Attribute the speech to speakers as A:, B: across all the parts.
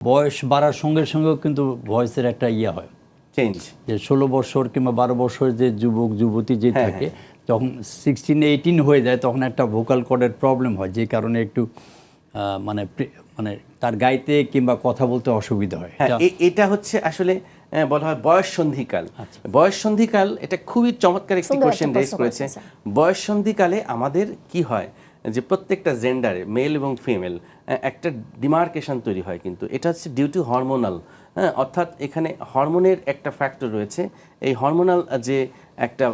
A: বয়স বাড়ার সঙ্গে সঙ্গেও কিন্তু ভয়েসের একটা ইয়ে হয়।
B: চেঞ্জ
A: যে ষোলো বছর কিংবা বারো বছর যে যুবক যুবতী যে
B: হ্যাঁ,
A: থাকে যখন সিক্সটিন এইটিন হয়ে যায় তখন একটা ভোকাল কর্ডের প্রবলেম হয় যে কারণে একটু আহ, মানে মানে তার গাইতে কিংবা কথা বলতে অসুবিধা হয়।
B: হ্যাঁ
A: এটা-
B: হচ্ছে আসলে আহ, বলা হয় বয়স সন্ধিকাল
A: আচ্ছা।
B: বয়স সন্ধিকাল এটা খুবই চমৎকার একটি কোয়েশ্চেন রেজ করেছে। বয়স সন্ধিকালে আমাদের কি হয়? যে প্রত্যেকটা জেন্ডারে মেল এবং ফিমেল একটা ডিমার্কেশন তৈরি হয় কিন্তু। এটা হচ্ছে ডিউ টু হরমোনাল হ্যাঁ অর্থাৎ এখানে হরমোনের একটা ফ্যাক্টর রয়েছে। এই হরমোনাল যে একটা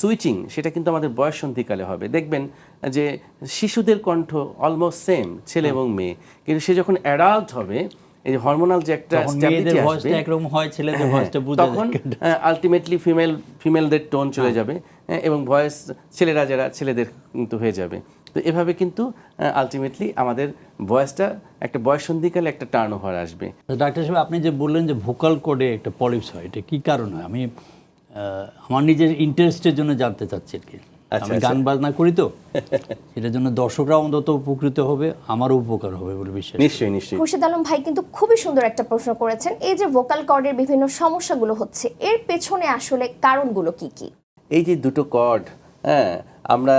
B: সুইচিং সেটা কিন্তু আমাদের বয়স সন্ধিকালে হবে। দেখবেন যে শিশুদের কণ্ঠ অলমোস্ট সেম ছেলে এবং মেয়ে। কিন্তু সে যখন অ্যাডাল্ট হবে এই যে হরমোনাল যে একটা
A: তখন
B: আসবে,
A: একরকম হয় ছেলেদের ভয়েসটা বুঝে
B: তখন আলটিমেটলি ফিমেল ফিমেলদের টোন চলে
A: হ্যাঁ।
B: যাবে এবং ভয়েস ছেলেরা যারা ছেলেদের কিন্তু হয়ে যাবে। তো এভাবে কিন্তু আলটিমেটলি আমাদের ভয়েসটা একটা বয়স সন্ধিকালে একটা টার্ন ওভার আসবে
A: ডাক্তার সাহেব আপনি যে বললেন যে ভোকাল কোডে একটা পলিপস হয় এটা কি কারণ? হয় আমি আমার নিজের ইন্টারেস্টের জন্য জানতে চাচ্ছি আর কি।
B: আচ্ছা,
A: আমি গান বাজনা করি তো এটার জন্য দর্শকরা অন্তত উপকৃত হবে আমারও উপকার হবে বলে বিশ্বাস
B: নিশ্চয়ই নিশ্চয়ই।
C: খুরশিদ আলম ভাই কিন্তু খুবই সুন্দর একটা প্রশ্ন করেছেন এই যে ভোকাল কর্ডের বিভিন্ন সমস্যাগুলো হচ্ছে এর পেছনে আসলে কারণগুলো কি কি?
B: এই যে দুটো কর্ড হ্যাঁ আমরা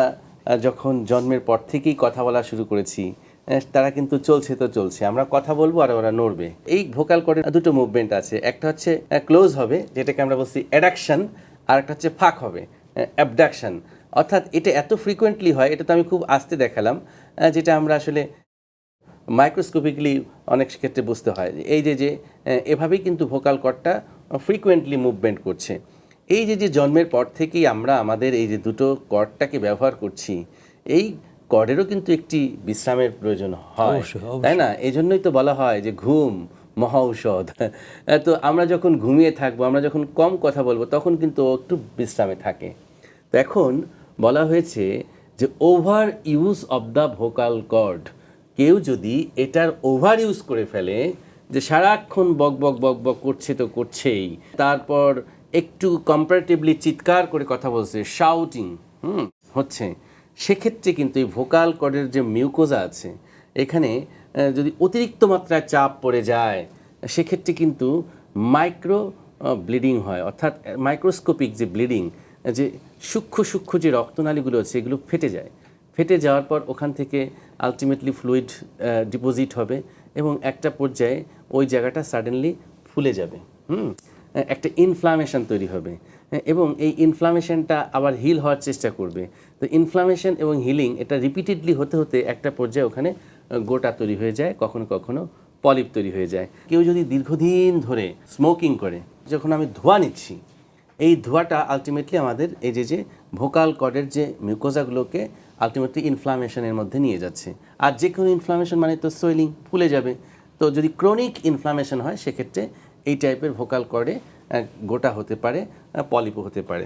B: যখন জন্মের পর থেকেই কথা বলা শুরু করেছি তারা কিন্তু চলছে তো চলছে। আমরা কথা বলব আর ওরা নড়বে। এই ভোকাল কর্ডের দুটো মুভমেন্ট আছে। একটা হচ্ছে ক্লোজ হবে, যেটাকে আমরা বলছি অ্যাডাকশন আর একটা হচ্ছে ফাঁক হবে অ্যাবডাকশন অর্থাৎ এটা এত ফ্রিকোয়েন্টলি হয়, এটা তো আমি খুব আস্তে দেখালাম যেটা আমরা আসলে মাইক্রোস্কোপিকলি অনেক ক্ষেত্রে বুঝতে হয়। এই যে যে এভাবেই কিন্তু ভোকাল কর্ডটা ফ্রিকোয়েন্টলি মুভমেন্ট করছে। এই যে যে জন্মের পর থেকেই আমরা আমাদের এই যে দুটো কর্ডটাকে ব্যবহার করছি এই কর্ডেরও কিন্তু একটি বিশ্রামের প্রয়োজন হয়। তাই না? এই জন্যই তো বলা হয় যে ঘুম মহা ঔষধ। তো আমরা যখন ঘুমিয়ে থাকব আমরা যখন কম কথা বলব তখন কিন্তু একটু বিশ্রামে থাকে। তো এখন বলা হয়েছে যে over use of the vocal cord কেউ যদি এটার ওভার ইউজ করে ফেলে যে সারাক্ষণ বক বক বক বক করছে তো করছেই তারপর একটু কম্পারেটিভলি চিৎকার করে কথা বলছে শাউটিং হুম, হচ্ছে। সেক্ষেত্রে কিন্তু এই ভোকাল কর্ডের যে মিউকোজা আছে, এখানে যদি অতিরিক্ত মাত্রায় চাপ পড়ে যায়, সেক্ষেত্রে কিন্তু মাইক্রো ব্লিডিং হয়। অর্থাৎ মাইক্রোস্কোপিক যে ব্লিডিং যে সূক্ষ্ম সূক্ষ্ম যে রক্তনালীগুলো আছে, এগুলো ফেটে যায়। ফেটে যাওয়ার পর ওখান থেকে আলটিমেটলি ফ্লুইড ডিপোজিট হবে এবং একটা পর্যায়ে ওই জায়গাটা সাডেনলি ফুলে যাবে। হুম একটা ইনফ্লামেশন তৈরি হবে। এবং এই ইনফ্লামেশনটা আবার হিল হওয়ার চেষ্টা করবে। তো ইনফ্লামেশন এবং হিলিং এটা রিপিটেডলি হতে হতে একটা পর্যায়ে ওখানে গোটা তৈরি হয়ে যায়, কখনো কখনো পলিপ তৈরি হয়ে যায়। কেউ যদি দীর্ঘদিন ধরে স্মোকিং করে, যখন আমি ধোঁয়া নিচ্ছি, এই ধোঁয়াটা আলটিমেটলি আমাদের এই যে যে ভোকাল কর্ডের যে মিউকোজাগুলোকে আলটিমেটলি ইনফ্লামেশনের মধ্যে নিয়ে যাচ্ছে। আর যে কোনো ইনফ্লামেশন মানে তো সোয়েলিং ফুলে যাবে। তো যদি ক্রনিক ইনফ্লামেশন হয়, সেক্ষেত্রে এই টাইপের ভোকাল কর্ডে গোটা হতে পারে পলিপও হতে পারে।